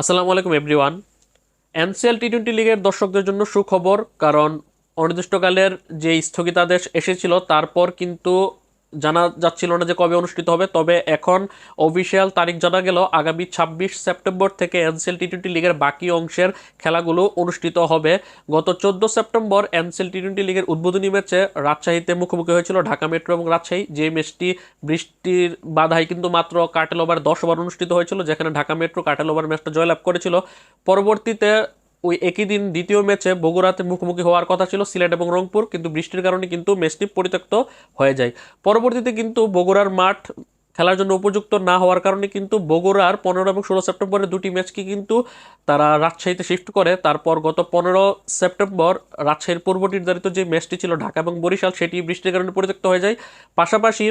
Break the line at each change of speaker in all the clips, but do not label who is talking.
আসসালামু আলাইকুম everyone NCL T twenty লিগের দর্শকদের জন্য সুখবর, কারণ অনির্দিষ্টকালের যে স্থগিতাদেশ এসেছিল, তারপর কিন্তু জানা যাচ্ছিল না যে কবে অনুষ্ঠিত হবে। তবে এখন অফিসিয়াল তারিখ জানা গেল, আগামী ছাব্বিশ সেপ্টেম্বর থেকে এনসিএল টি টোয়েন্টি লিগের বাকি অংশের খেলাগুলো অনুষ্ঠিত হবে। গত চোদ্দ সেপ্টেম্বর এনসিএল টি টোয়েন্টি লিগের উদ্বোধনী ম্যাচে রাজশাহীতে মুখোমুখি হয়েছিল ঢাকা মেট্রো এবং রাজশাহী। যে ম্যাচটি বৃষ্টির বাধায় কিন্তু মাত্র কাটেল ওভার দশ ওভার অনুষ্ঠিত হয়েছিল, যেখানে ঢাকা মেট্রো কাটেল ওভার ম্যাচটা জয়লাভ করেছিল। পরবর্তীতে ওই একই দিন দ্বিতীয় ম্যাচে বগুড়াতে মুখোমুখি হওয়ার কথা ছিল সিলেট এবং রংপুর, কিন্তু বৃষ্টির কারণে কিন্তু ম্যাচটি পরিত্যক্ত হয়ে যায়। পরবর্তীতে কিন্তু বগুড়ার মাঠ খেলার জন্য উপযুক্ত না হওয়ার কারণে কিন্তু বগুড়ার পনেরো এবং ষোলো সেপ্টেম্বরের দুটি ম্যাচকে কিন্তু তারা রাজশাহীতে শিফট করে। তারপর গত পনেরো সেপ্টেম্বর রাজশাহীর পূর্ব নির্ধারিত যে ম্যাচটি ছিল ঢাকা এবং বরিশাল, সেটি বৃষ্টির কারণে পরিত্যক্ত হয়ে যায়। পাশাপাশি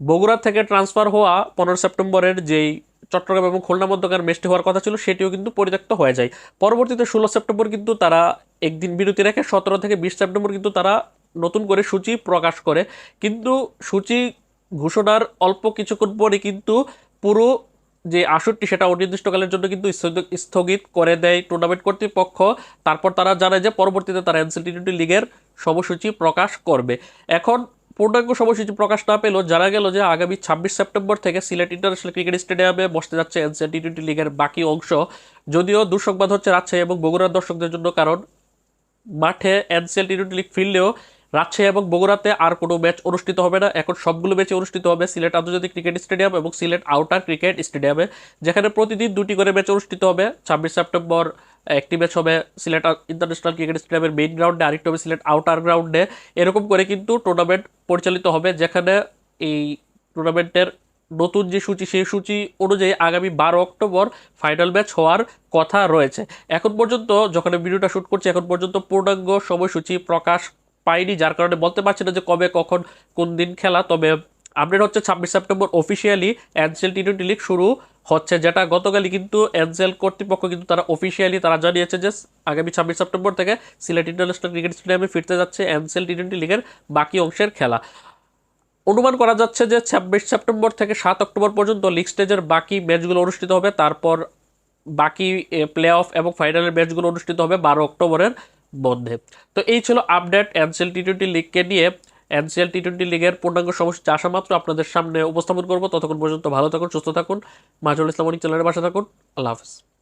বগুড়া থেকে ট্রান্সফার হওয়া পনেরো সেপ্টেম্বরের যেই চট্টগ্রাম এবং খুলনা মধ্যকার ম্যাচটি হওয়ার কথা ছিল, সেটিও কিন্তু পরিত্যক্ত হয়ে যায়। পরবর্তীতে ষোলো সেপ্টেম্বর কিন্তু তারা একদিন বিরতি রেখে সতেরো থেকে বিশ সেপ্টেম্বর কিন্তু তারা নতুন করে সূচি প্রকাশ করে। কিন্তু সূচি ঘোষণার অল্প কিছুক্ষণ পরে কিন্তু পুরো যে আসরটি সেটা অনির্দিষ্টকালের জন্য কিন্তু স্থগিত- করে দেয় টুর্নামেন্ট কর্তৃপক্ষ। তারপর তারা জানায় যে পরবর্তীতে তারা এনসিএল টি টোয়েন্টি লিগের সময়সূচি প্রকাশ করবে। এখন পূর্ণাঙ্গ সময়সূচি প্রকাশ না পেলেও জানা গেল যে আগামী ছাব্বিশ সেপ্টেম্বর থেকে সিলেট ইন্টারন্যাশনাল ক্রিকেট স্টেডিয়ামে বসতে যাচ্ছে এনসিএল টি টোয়েন্টি লিগের বাকি অংশ। যদিও দুঃসংবাদ হচ্ছে রাজশাহী এবং বগুড়ার দর্শকদের জন্য, কারণ মাঠে এনসিএল টি টোয়েন্টি লিগ ফিরলেও রাজশাহী এবং বগুড়াতে আর কোনো ম্যাচ অনুষ্ঠিত হবে না। এখন সবগুলো ম্যাচে অনুষ্ঠিত হবে সিলেট আন্তর্জাতিক ক্রিকেট স্টেডিয়াম এবং সিলেট আউটার ক্রিকেট স্টেডিয়ামে, যেখানে প্রতিদিন দুটি করে ম্যাচ অনুষ্ঠিত হবে। ছাব্বিশ সেপ্টেম্বর একটি ম্যাচ হবে সিলেট ইন্টারন্যাশনাল ক্রিকেট স্টেডিয়ামের মেইন গ্রাউন্ডে আরেকটি হবে সিলেট আউটার গ্রাউন্ডে এরকম করে কিন্তু টুর্নামেন্ট পরিচালিত হবে, যেখানে এই টুর্নামেন্টের নতুন যে সূচি, সেই সূচি অনুযায়ী আগামী বারো অক্টোবর ফাইনাল ম্যাচ হওয়ার কথা রয়েছে। এখন পর্যন্ত যখন ভিডিওটা শ্যুট করছি, এখন পর্যন্ত পূর্ণাঙ্গ সময়সূচি প্রকাশ পাইনি, যার কারণে বলতে পারছি না যে কবে, কখন, কোন দিন খেলা। তবে আপডেট হচ্ছে ছাব্বিশ September officially NCL T twenty league শুরু হচ্ছে যেটা গতকালই কিন্তু এনসিএল কর্তৃপক্ষ কিন্তু তারা অফিসিয়ালি তারা জানিয়েছে যে আগামী ছাব্বিশ সেপ্টেম্বর থেকে সিলেট ইন্টারন্যাশনাল ক্রিকেট স্টেডিয়ামে ফিরতে যাচ্ছে এনসিএল টি টোয়েন্টি লিগের বাকি অংশের খেলা। অনুমান করা যাচ্ছে যে ছাব্বিশ সেপ্টেম্বর থেকে সাত অক্টোবর পর্যন্ত লিগ স্টেজের বাকি ম্যাচগুলো অনুষ্ঠিত হবে। তারপর বাকি প্লে অফ এবং ফাইনালের ম্যাচগুলো অনুষ্ঠিত হবে বারো অক্টোবরের মধ্যে। তো এই ছিল আপডেট এনসেল টি টোয়েন্টি লিগকে নিয়ে। এনসিএল টি টোয়েন্টি লিগের পূর্ণাঙ্গ সমস্যা আসা মাত্র আপনাদের সামনে উপস্থাপন করব। ততক্ষণ পর্যন্ত ভালো থাকুন, সুস্থ থাকুন। মাজুল ইসলাম অনেক চ্যানেলের বাসা থাকুন। আল্লাহ হাফিজ।